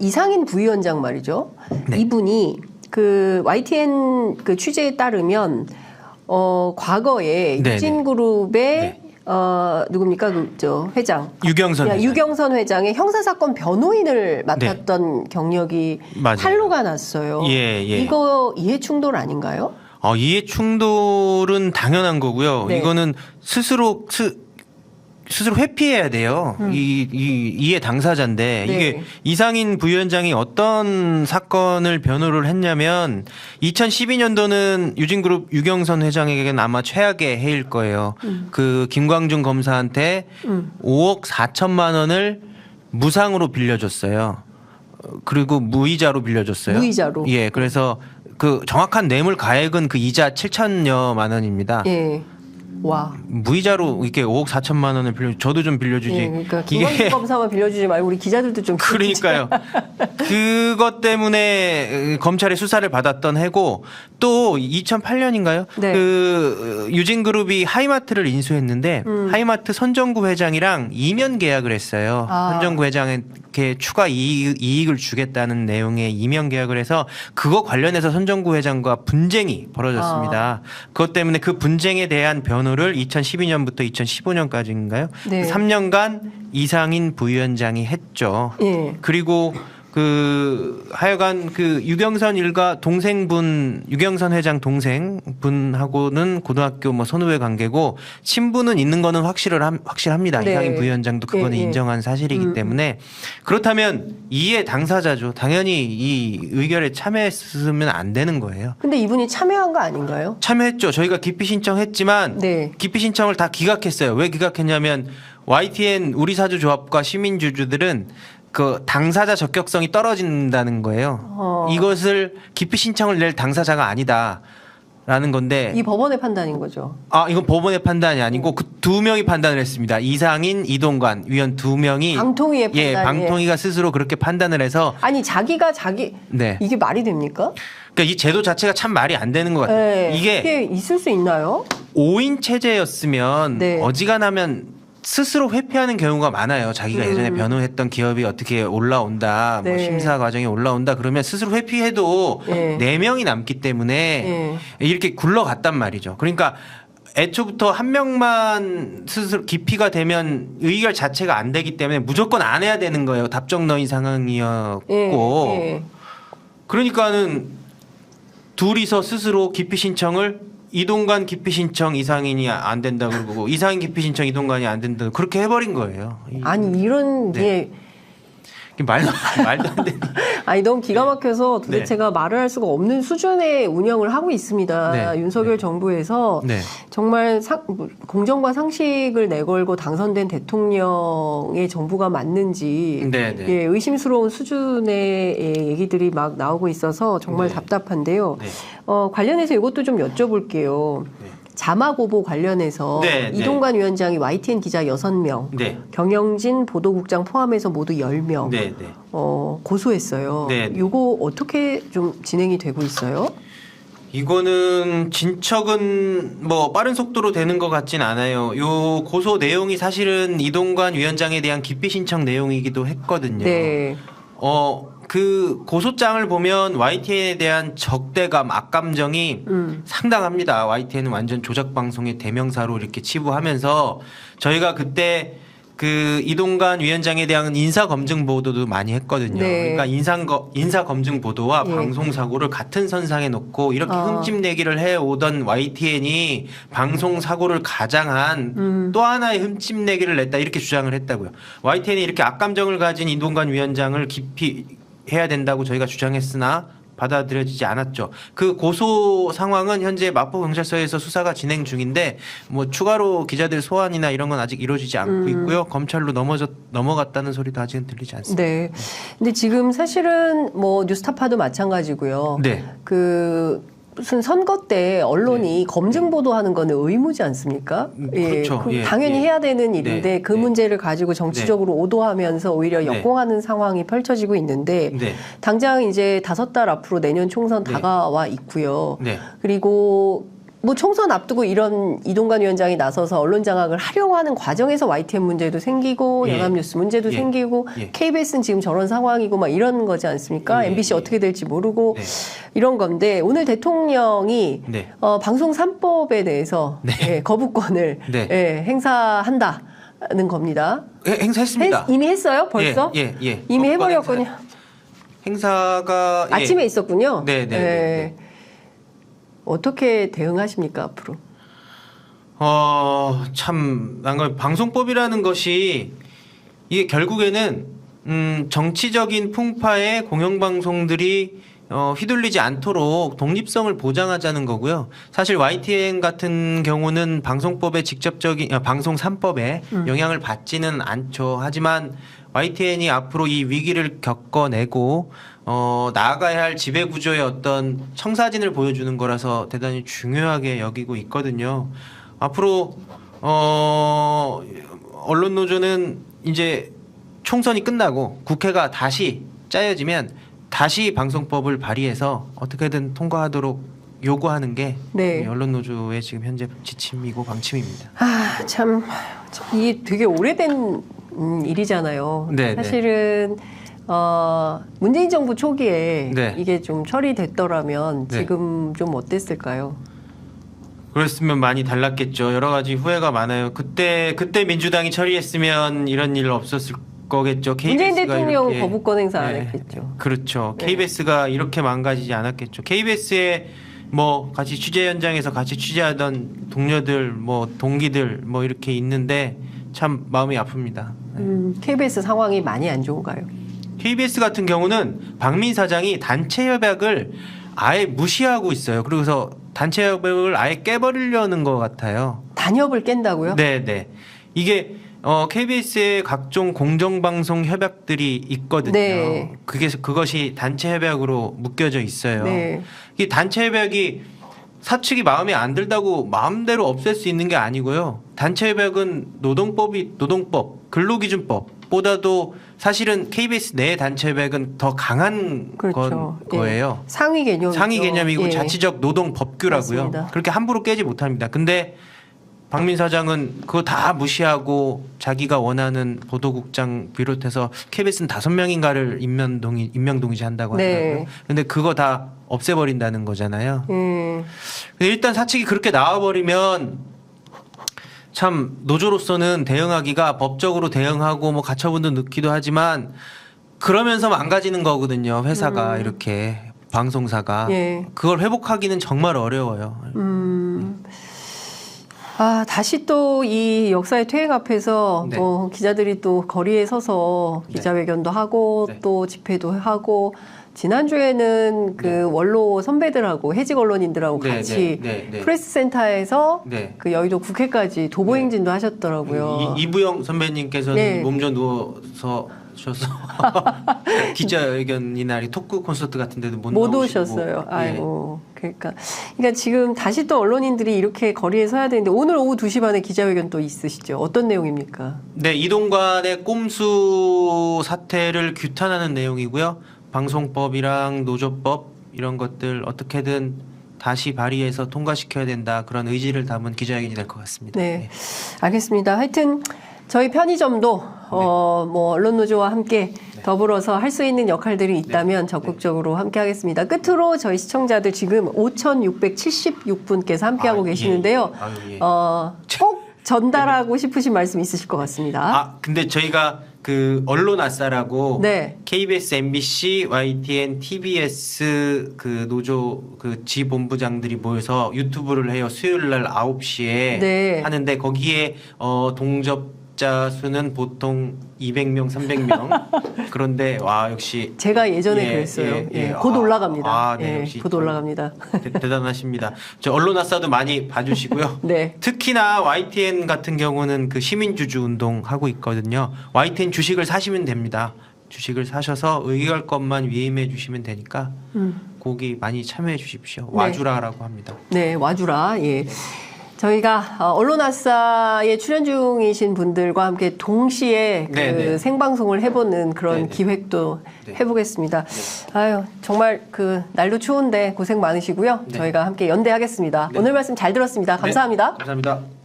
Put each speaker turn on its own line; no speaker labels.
이상인 부위원장 말이죠.
네.
이분이 그 YTN 그 취재에 따르면 어 과거에
네,
유진그룹의
네.
어 누굽니까 그저 회장
유경선
야,
회장.
유경선 회장의 형사 사건 변호인을 맡았던 경력이
네. 맞아요.
탄로가 났어요.
예, 예.
이거 이해 충돌 아닌가요?
어, 이해 충돌은 당연한 거고요.
네.
이거는 스스로 스, 스스로 회피해야 돼요. 이, 이 이해 당사자인데
음. 네.
이게 이상인 부위원장이 어떤 사건을 변호를 했냐면 2012년도는 유진그룹 유경선 회장에게는 아마 최악의 해일 거예요. 그 김광준 검사한테
음.
5억 4천만 원을 무상으로 빌려줬어요. 어, 그리고 무이자로 빌려줬어요.
무이자로.
예, 그래서 그 정확한 뇌물 가액은 그 이자 7천여만 원입니다.
예. 와.
무이자로 이렇게 5억 4천만 원을 빌려 저도 좀 빌려주지.
예, 그러니까 김광준 검사만 빌려주지 말고 우리 기자들도 좀
그러니까요. 그것 때문에 검찰의 수사를 받았던 해고 또 2008년인가요?
네.
그 유진그룹이 하이마트를 인수했는데
음.
하이마트 선정구 회장이랑 이면 계약을 했어요.
아.
선정구 회장에게 추가 이익, 이익을 주겠다는 내용의 이면 계약을 해서 그거 관련해서 선정구 회장과 분쟁이 벌어졌습니다. 그것 때문에 그 분쟁에 대한 변호 를 2012년부터 2015년까지인가요?
네.
3년간 이상인 부위원장이 했죠.
예.
그리고 그 하여간 그 유경선 일가 동생분 유경선 회장 동생 분하고는 고등학교 뭐 선후배 관계고 친분은 있는 거는 확실을 함, 확실합니다.
네.
이상인 부위원장도 그거는
예, 예.
인정한 사실이기
음.
때문에 그렇다면 이해 당사자죠. 당연히 이 의결에 참여했으면 안 되는 거예요.
근데 이분이 참여한 거 아닌가요?
참여했죠. 저희가 기피 신청했지만
네.
기피 신청을 다 기각했어요. 왜 기각했냐면 YTN 우리 사주 조합과 시민 주주들은 그 당사자 적격성이 떨어진다는 거예요.
어.
이것을 기피 신청을 낼 당사자가 아니다라는 건데
이 법원의 판단인 거죠.
아 이건 법원의 판단이 아니고 그 두 명이 판단을 했습니다. 이상인 이동관 위원 두 명이
방통위의
예
판단이.
방통위가 스스로 그렇게 판단을 해서
아니 자기가 자기
네
이게 말이 됩니까?
그러니까 이 제도 자체가 참 말이 안 되는 것 같아요.
네.
이게
이게 있을 수 있나요?
5인 체제였으면
네.
어지간하면 스스로 회피하는 경우가 많아요. 자기가 예전에
음.
변호했던 기업이 어떻게 올라온다, 뭐
네.
심사 과정이 올라온다 그러면 스스로 회피해도
네.
네 명이 남기 때문에 이렇게 굴러갔단 말이죠. 그러니까 애초부터 한 명만 스스로 기피가 되면 의결 자체가 안 되기 때문에 무조건 안 해야 되는 거예요. 답정너인 상황이었고
예, 예.
그러니까는 둘이서 스스로 기피 신청을 이동관 기피 신청 이상인이 안 된다 그러고 이상인 기피 신청 이동관이 안 된다 그렇게 해버린 거예요. 이-
아니 이런
네.
게
말도 말도 안 되는.
아니 너무 기가 막혀서
네.
도대체가 말을 할 수가 없는 수준의 운영을 하고 있습니다.
네.
윤석열 정부에서
네.
정말 상- 뭐, 공정과 상식을 내걸고 당선된 대통령의 정부가 맞는지
네, 네.
예, 의심스러운 수준의 예, 얘기들이 막 나오고 있어서 정말
네.
답답한데요.
네.
어, 관련해서 이것도 좀 여쭤볼게요.
네.
자마고보 관련해서
네, 네.
이동관 위원장이 YTN 기자 6명,
네.
경영진 보도국장 포함해서 모두 10명
네, 네.
어, 고소했어요.
네, 네.
이거 어떻게 좀 진행이 되고 있어요?
이거는 진척은 뭐 빠른 속도로 되는 것 같진 않아요. 요 고소 내용이 사실은 이동관 위원장에 대한 기피 신청 내용이기도 했거든요.
네.
어, 그 고소장을 보면 YTN에 대한 적대감, 악감정이
음.
상당합니다. YTN은 완전 조작 방송의 대명사로 이렇게 치부하면서 저희가 그때 그 이동관 위원장에 대한 인사 검증 보도도 많이 했거든요.
네.
그러니까 인상 거, 인사 검증 보도와
예.
방송 사고를 같은 선상에 놓고 이렇게
아.
흠집내기를 해 오던 YTN이 방송 사고를 가장한
음.
또 하나의 흠집내기를 냈다 이렇게 주장을 했다고요. YTN이 이렇게 악감정을 가진 이동관 위원장을 깊이 해야 된다고 저희가 주장했으나 받아들여지지 않았죠. 그 고소 상황은 현재 마포 경찰서에서 수사가 진행 중인데 뭐 추가로 기자들 소환이나 이런 건 아직 이루어지지 않고
음.
있고요. 검찰로 넘어졌 넘어갔다는 소리도 아직은 들리지 않습니다.
네. 근데 지금 사실은 뭐 뉴스타파도 마찬가지고요.
네.
그 무슨 선거 때 언론이 검증 보도하는 거는 의무지 않습니까?
음, 그렇죠.
그
예,
당연히
예.
해야 되는 일인데
네,
그
네.
문제를 가지고 정치적으로 오도하면서 오히려
네.
역공하는 상황이 펼쳐지고 있는데
네.
당장 이제 다섯 달 앞으로 내년 총선
네.
다가와 있고요.
네.
그리고 뭐 총선 앞두고 이런 이동관 위원장이 나서서 언론 장악을 하려고 하는 과정에서 YTN 문제도 생기고
예.
연합뉴스 문제도
예.
생기고
예.
KBS는 지금 저런 상황이고 막 이런 거지 않습니까?
예.
MBC
예.
어떻게 될지 모르고
네.
이런 건데 오늘 대통령이
네.
어, 방송 3법에 대해서 예, 거부권을
네.
예, 행사한다 는 겁니다.
예, 행사했습니다.
했- 이미 했어요? 벌써?
예, 예, 예.
이미 해버렸군요.
행사, 가
아침에 있었군요.
네, 네,
예.
네, 네.
어떻게 대응하십니까 앞으로?
어, 참, 난감 방송법이라는 것이 이게 결국에는 음, 정치적인 풍파에 공영방송들이 어, 휘둘리지 않도록 독립성을 보장하자는 거고요. 사실 YTN 같은 경우는 방송법의 직접적인 아, 방송 3법에 영향을 받지는 않죠. 하지만 YTN이 앞으로 이 위기를 겪어내고 어, 나아가야 할 지배 구조의 어떤 청사진을 보여주는 거라서 대단히 중요하게 여기고 있거든요. 앞으로 어, 언론 노조는 이제 총선이 끝나고 국회가 다시 짜여지면 다시 방송법을 발의해서 어떻게든 통과하도록 요구하는 게
네.
이 언론 노조의 지금 현재 지침이고 방침입니다.
아, 참, 참 이게 되게 오래된 음, 일이잖아요.
네,
사실은 어, 문재인 정부 초기에
네.
이게 좀 처리됐더라면
네.
지금 좀 어땠을까요?
그랬으면 많이 달랐겠죠. 여러 가지 후회가 많아요. 그때 그때 민주당이 처리했으면 이런 일 없었을 거겠죠.
문재인
KBS 가
대통령
이렇게-
거부권 행사 안
네.
했겠죠.
그렇죠.
네.
KBS가 이렇게 망가지지 않았겠죠. KBS에 뭐 같이 취재 현장에서 같이 취재하던 동료들, 뭐 동기들 뭐 이렇게 있는데 참 마음이 아픕니다.
음, KBS 상황이 많이 안 좋은가요?
KBS 같은 경우는 박민 사장이 단체 협약을 아예 무시하고 있어요. 그래서 단체 협약을 아예 깨버리려는 것 같아요.
단협을 깬다고요?
네, 네. 이게 어, KBS의 각종 공정방송 협약들이 있거든요.
네.
그게 그것이 단체 협약으로 묶여져 있어요.
네.
이 단체 협약이 사측이 마음에 안 들다고 마음대로 없앨 수 있는 게 아니고요. 단체 협약은 노동법이 노동법, 근로기준법보다도 사실은 KBS 내 단체 협약은 더 강한
그렇죠.
건, 거예요.
예. 상위 개념.
상위 개념이고
예.
자치적 노동 법규라고요.
맞습니다.
그렇게 함부로 깨지 못합니다. 근데 박민 사장은 그거 다 무시하고 자기가 원하는 보도국장 비롯해서 KBS는 다섯 명인가를 임명 동의 임명 동의제 한다고
네.
하더라고요. 근데 그거 다 없애버린다는 거잖아요.
예.
근데 일단 사측이 그렇게 나와버리면 참 노조로서는 대응하기가 법적으로 대응하고 뭐 가처분도 넣기도 하지만 그러면서 망가지는 거거든요. 회사가 이렇게 방송사가
음. 예.
그걸 회복하기는 정말 어려워요.
음. 아, 다시 또 이 역사의 퇴행 앞에서
네.
뭐 기자들이 또 거리에 서서
네.
기자회견도 하고
네.
또 집회도 하고 지난주에는 그 원로 선배들하고 해직 언론인들하고
네,
같이
네, 네, 네.
프레스 센터에서
네.
그 여의도 국회까지 도보 행진도 하셨더라고요.
이, 이부영 선배님께서는
네.
몸져 누워서 셔서 기자회견 이날이 토크 콘서트 같은 데도 못,
못. 오셨어요.
예.
아이고. 그러니까 그러니까 지금 다시 또 언론인들이 이렇게 거리에 서야 되는데 오늘 오후 2시 반에 기자회견 또 있으시죠. 어떤 내용입니까?
네, 이동관의 꼼수 사태를 규탄하는 내용이고요. 방송법이랑 노조법 이런 것들 어떻게든 다시 발의해서 통과시켜야 된다 그런 의지를 담은 기자회견이 될 것 같습니다.
네. 알겠습니다. 하여튼 저희 편의점도 어, 뭐 언론 노조와 함께 더불어서 할 수 있는 역할들이 있다면 적극적으로 함께 하겠습니다. 끝으로 저희 시청자들 지금 5,676분께서 함께하고
아, 예,
계시는데요.
예. 아유, 예.
어, 꼭 전달하고 싶으신 말씀 있으실 것 같습니다.
아, 근데 저희가 그 언론 아싸라고
네.
KBS, MBC, YTN, TBS 그 노조 그 지본부장들이 모여서 유튜브를 해요. 수요일 날 9시에
네.
하는데 거기에 어 동접 자 수는 보통 200명, 300명. 그런데 와, 역시
제가 예전에
예,
그랬어요.
예,
예,
예.
곧
아,
올라갑니다.
아, 네,
예,
역시 곧좀
올라갑니다.
대, 대단하십니다. 저 언론 아싸도 많이 봐주시고요.
네.
특히나 YTN 같은 경우는 그 시민주주 운동 하고 있거든요. YTN 주식을 사시면 됩니다. 주식을 사셔서 의결 것만 위임해 주시면 되니까
음.
거기 많이 참여해 주십시오.
네.
와주라라고 합니다.
네, 와주라. 예. 저희가 어, 언론아싸에 출연 중이신 분들과 함께 동시에 그
네, 네.
생방송을 해보는 그런
네, 네.
기획도
네.
해보겠습니다. 아유 정말 그 날도 추운데 고생 많으시고요.
네.
저희가 함께 연대하겠습니다.
네.
오늘 말씀 잘 들었습니다. 감사합니다.
감사합니다.